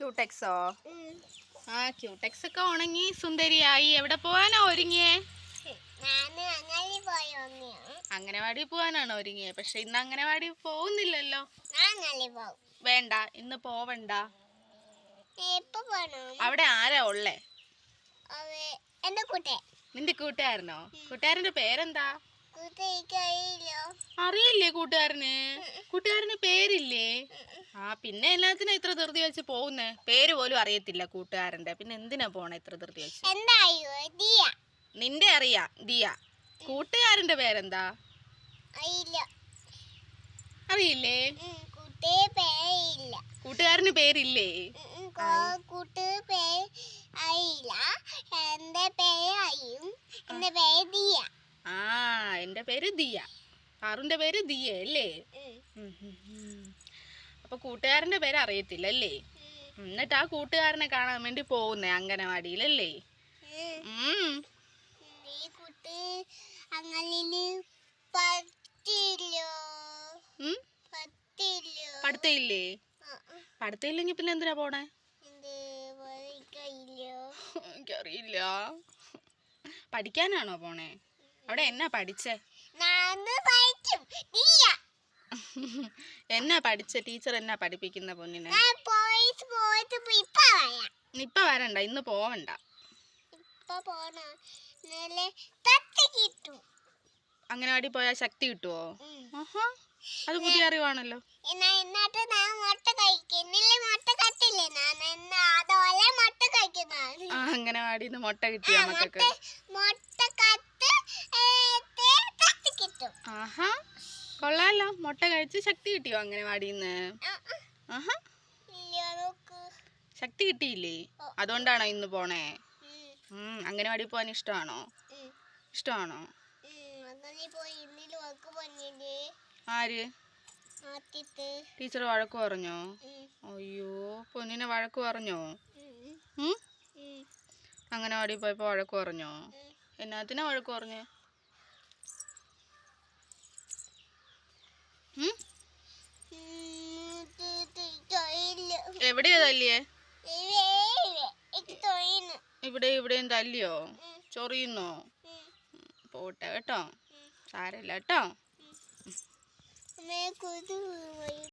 ക്യൂടെക്സോ ആ ക്യൂടെക്സ് ഒക്കെ ഉണങ്ങി സുന്ദരിയായി. എവിടെ പോവാനാ ഒരുങ്ങിയേ? അംഗനവാടി പോവാനാണോ ഒരുങ്ങിയേ? പക്ഷെ ഇന്ന് അംഗനവാടി പോകുന്നില്ലല്ലോ. വേണ്ട ഇന്ന് പോവണ്ട. അവിടെ ആരാ ഉള്ളേ? നിന്റെ കൂട്ടുകാരനോ? കൂട്ടുകാരന്റെ പേരെന്താ? അറിയില്ലേ. കൂട്ടുകാരന്? കൂട്ടുകാരന് പേരില്ലേ? ആ പിന്നെ എല്ലാത്തിനും ഇത്ര ധൃതി വെച്ച് പോകുന്നേ? പേര് പോലും അറിയത്തില്ല കൂട്ടുകാരന്റെ പിന്നെ എന്തിനാ പോണേ ഇത്ര ധൃതി വെച്ച്? എന്തായോ? ദിയ. നിന്റെ അറിയാ ദിയ. കൂട്ടുകാരന്റെ പേരെന്താ? അറിയില്ല? കൂട്ടുകാരന് പേരില്ലേ? പേര് അറിയില്ല എന്റെ പേര് അറിയും എന്റെ പേര് ദിയ. ആ എന്റെ പേര് ദിയ. ആറിന്റെ പേര് ദിയ അല്ലേ? ഉം, ഉം, ഉം, ഉം. അപ്പൊ കൂട്ടുകാരന്റെ പേര് അറിയത്തില്ല അല്ലേ എന്നിട്ട് ആ കൂട്ടുകാരനെ കാണാൻ വേണ്ടി പോകുന്നേ പറ്റില്ലോ പഠിത്തയില്ലേ. പഠിത്തയില്ലെങ്കിൽ പിന്നെ എന്തിനാ പോണേ? എനിക്കറിയില്ല. പഠിക്കാനാണോ പോണേ? അവിടെ എന്നാ പഠിച്ചേ? എന്നാ പഠിച്ച? ടീച്ചർ എന്നാ പഠിപ്പിക്കുന്ന പൊന്നിനെ? ഇപ്പ വരണ്ട ഇന്ന് പോവണ്ട. അങ്ങനവാടി പോയാ പോയാൽ ശക്തി കിട്ടുവോ? അത് പുതിയ അറിവാണല്ലോ. അങ്ങനവാടി മുട്ട കിട്ടിയ മക്കൾക്ക്. ആഹാ. കൊള്ളാലോ. മുട്ട കഴിച്ച് ശക്തി കിട്ടിയോ അങ്ങനെ നോക്ക് ശക്തി കിട്ടിയില്ലേ. അതുകൊണ്ടാണോ ഇന്ന് പോണേ? അങ്ങനെ വാടി പോവാൻ ഇഷ്ടമാണോ? ഇഷ്ടമാണോ? ആര്? ടീച്ചർ വഴക്ക് പറഞ്ഞോ? അയ്യോ പൊന്നിനെ വഴക്ക് പറഞ്ഞോ? അങ്ങനെ വാടി പോയപ്പോ വഴക്ക് പറഞ്ഞോ. എന്നാത്തിനാ വഴക്ക് പറഞ്ഞേ? എവിടെയാ തല്ലിയേ. ഇവിടെ ഇവിടെയും തല്ലിയോ? ചൊറിയുന്നോ? പോട്ടെ കേട്ടോ. സാരല്ല കേട്ടോ.